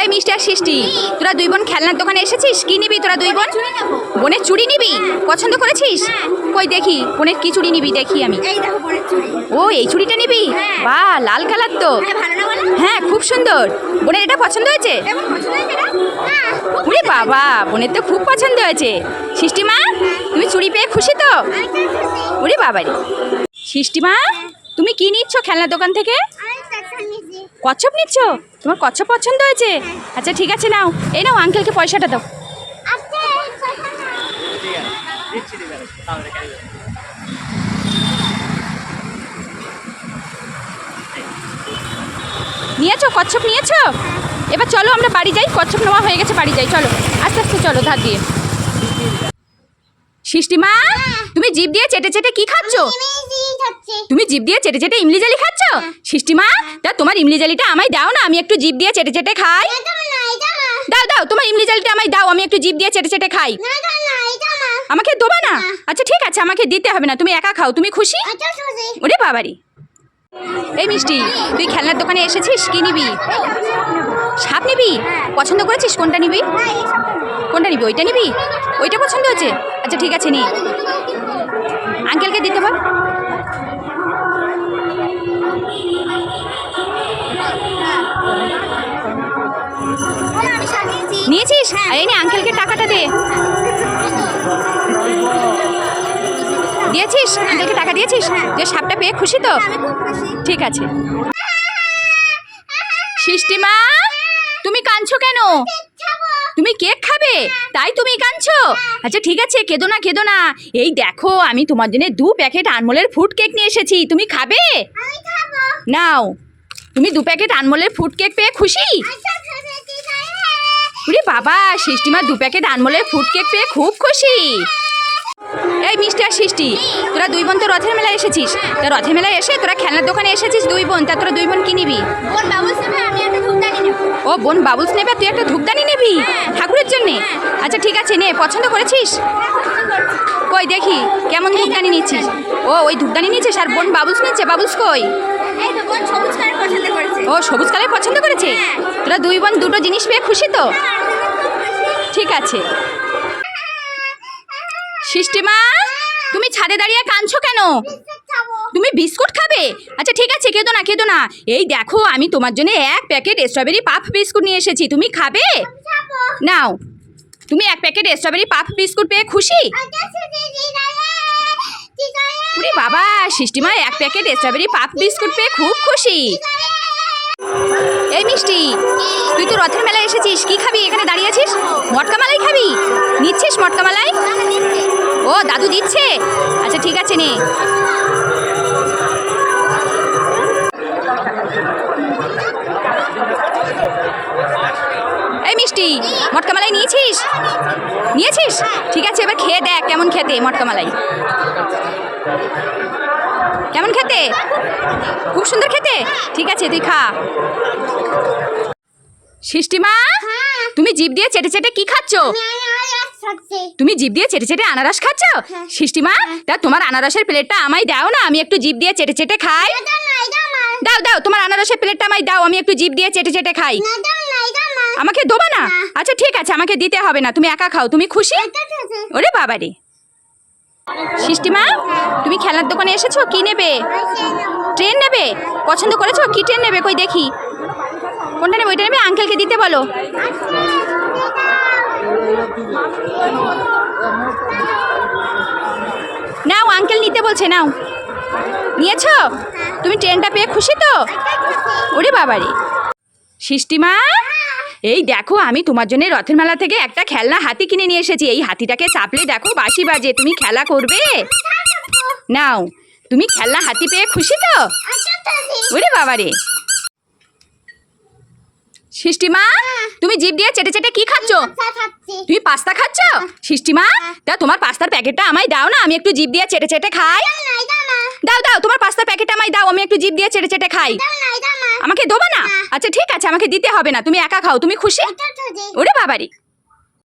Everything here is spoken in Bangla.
এই মিষ্টি আর সৃষ্টি তোরা দুই বোন খেলনার দোকানে এসেছিস? কি নিবি তোরা দুই বোন? বোনের চুড়ি নিবি? পছন্দ করেছিস? কই দেখি বোনের কি চুড়ি নিবি দেখি আমি। ও এই চুড়িটা নিবি? হ্যাঁ। বা লাল কালার তো। হ্যাঁ হ্যাঁ খুব সুন্দর। বোনের এটা পছন্দ হয়েছে? হ্যাঁ উরে বাবা বোনের তো খুব পছন্দ হয়েছে। সৃষ্টিমা তুমি চুড়ি পেয়ে খুশি তো? উরে বাবারে। সৃষ্টিমা তুমি কি নিচ্ছ খেলনার দোকান থেকে? কচ্ছপ নিচ্ছ? তোমার কচ্ছপ পছন্দ হয়েছে? আচ্ছা ঠিক আছে নাও। এই নাও আঙ্কেলকে পয়সাটা দাও। আচ্ছা নিয়েছো? কচ্ছপ নিয়েছো? এবার চলো আমরা বাড়ি যাই। কচ্ছপ নেওয়া হয়ে গেছে বাড়ি যাই। চলো আস্তে আস্তে চলো ধার দিয়ে। সৃষ্টিমা তুমি জিভ দিয়ে চেটে চেটে কি খাচ্ছ? তুমি জিভ দিয়ে চেটে চেটে ইমলি জালি খাচ্ছ? সৃষ্টিমা তা তোমার ইমলি জালিটা আমায় দাও না আমি একটু জিভ দিয়ে চেটে চেটে খাই। দাও দাও তোমার ইমলি জালিটা আমায় দাও আমি একটু জিভ দিয়ে চেটে চেটে খাই। আমাকে দেবা না? আচ্ছা ঠিক আছে আমাকে দিতে হবে না তুমি একা খাও তুমি খুশি? আচ্ছা খুশি ওরে বাবারি। এই মিষ্টি তুই খেলনার দোকানে এসেছিস কি নিবি? সাপ নিবি? পছন্দ করেছিস? কোনটা নিবি? না এই সব কোনটা নিবি? ওইটা নিবি? ওইটা পছন্দ হয়েছে আচ্ছা ঠিক আছে নি। আঙ্কেলকে দিতে বল নিয়েছিস? আর এই নে আঙ্কেলকে টাকাটা দে। দিয়েছিস? আঙ্কেলকে টাকা দিয়েছিস? যে সাপটা পেয়ে খুশি তো? ঠিক আছে। সৃষ্টিমা তুমি কাঁদছো কেন? তুমি কেক খাবে? তাই তুমি কাঁদছো? আচ্ছা ঠিক আছে কেঁদো না কেঁদো না। এই দেখো আমি তোমার জন্য দু প্যাকেট আনমোলের ফুড কেক নিয়ে এসেছি। তুমি খাব। নাও। তুমি দু প্যাকেট আনমোলের ফুড কেক পেয়ে খুশি? উরে বাবা সৃষ্টিমা দু প্যাকেট আনমোলের ফুড কেক পেয়ে খুব খুশি। এই মিষ্টি আর সৃষ্টি তোরা দুই বোন তো রথের মেলায় এসেছিস। তা রথের মেলায় এসে তোরা খেলনার দোকানে এসেছিস দুই বোন তা তোরা দুই বোন কি নিবি? ও বোন বাবুলস নেবে তুই একটা ধূপদানি নিবি? ঠাকুরের জন্যে? আচ্ছা ঠিক আছে নে পছন্দ করেছিস? কই দেখি কেমন ধূপদানি নিচ্ছিস? ও ওই ধূপদানি নিচ্ছিস? আর বোন বাবুস নিচ্ছে বাবুস কই? ও সবুজ কালার পছন্দ করেছে? তোরা দুই বোন দুটো জিনিস পেয়ে খুশি তো? ঠিক আছে। সৃষ্টিমা তুমি ছাদে দাঁড়িয়ে কাঁদছো কেন? তুমি বিস্কুট খাবে? আচ্ছা ঠিক আছে কেঁদো না কেঁদো না। এই দেখো আমি তোমার জন্য এক প্যাকেট স্ট্রবেরি পাফ বিস্কুট নিয়ে এসেছি। তুমি খাবে। নাও। তুমি এক প্যাকেট স্ট্রবেরি পাফ বিস্কুট পেয়ে খুশি? উরে বাবা সৃষ্টিমা এক প্যাকেট স্ট্রবেরি পাফ বিস্কুট পেয়ে খুব খুশি। এই মিষ্টি, তুই তো রথের মেলায় এসেছিস, কি খাবি? এখানে দাঁড়িয়ে আছিস? মটকা মালাই খাবি? নিচ্ছিস মটকা মালাই? ও, দাদু দিচ্ছে? আচ্ছা ঠিক আছে নে এই মিষ্টি মটকা মালাই নিয়েছিস নিয়েছিস ঠিক আছে এবার খেয়ে দেখ কেমন খেতে মটকা মালাই কেমন খেতে? খুব সুন্দর খেতে? ঠিক আছে তুই খা। সৃষ্টিমা তুমি জিভ দিয়ে চেটে চেটে কি খাচ্ছ? তুমি জিভ দিয়ে চেটে চেটে আনারস খাচ্ছ? সৃষ্টিমা তা তোমার আনারসের প্লেটটা আমায় দাও না আমি একটু জিভ দিয়ে চেটে চেটে খাই। দাও দাও তোমার আনারসের প্লেটটা আমায় দাও আমি একটু জিভ দিয়ে চেটে চেটে খাই। আমাকে দেবো না? আচ্ছা ঠিক আছে আমাকে দিতে হবে না। তুমি একা খাও তুমি খুশি? ওরে বাবা রে সৃষ্টিমা তুমি খেলার দোকানে এসেছ? কি নেবে? ট্রেন নেবে? পছন্দ করেছ? কি ট্রেন নেবে? কই দেখি। কোনটা নেবে? ওইটা নেবে? আঙ্কেলকে দিতে বলো। নাও আঙ্কেল নিতে বলছে নাও। নিয়েছো? তুমি ট্রেনটা পেয়ে খুশি তো? ওরে বাবারে। সৃষ্টিমা এই দেখো আমি তোমার জন্য রথের মেলা থেকে একটা খেলনা হাতি কিনে নিয়ে এসেছি। এই হাতিটাকে চাপলে দেখো বাঁশি বাজে। তুমি খেলা করবে? নাও তুমি খেলনা হাতি পেয়ে খুশি তো? ওরে বাবারে। সৃষ্টিমা তুমি জিভ দিয়ে চেটে চেটে কি খাচ্ছ? তুমি পাস্তা খাচ্ছ? সৃষ্টিমা তা তোমার পাস্তার প্যাকেটটা আমায় দাও না। আমি একটু জিপ দিয়ে চেটে চেটে খাই। পাস্তার প্যাকেট আমায় দাও আমি একটু জিভ দিয়ে চেটে চেটে খাই। আমাকে দেবো না? আচ্ছা ঠিক আছে আমাকে দিতে হবে না তুমি একা খাও তুমি খুশি? ওরে বাবারি।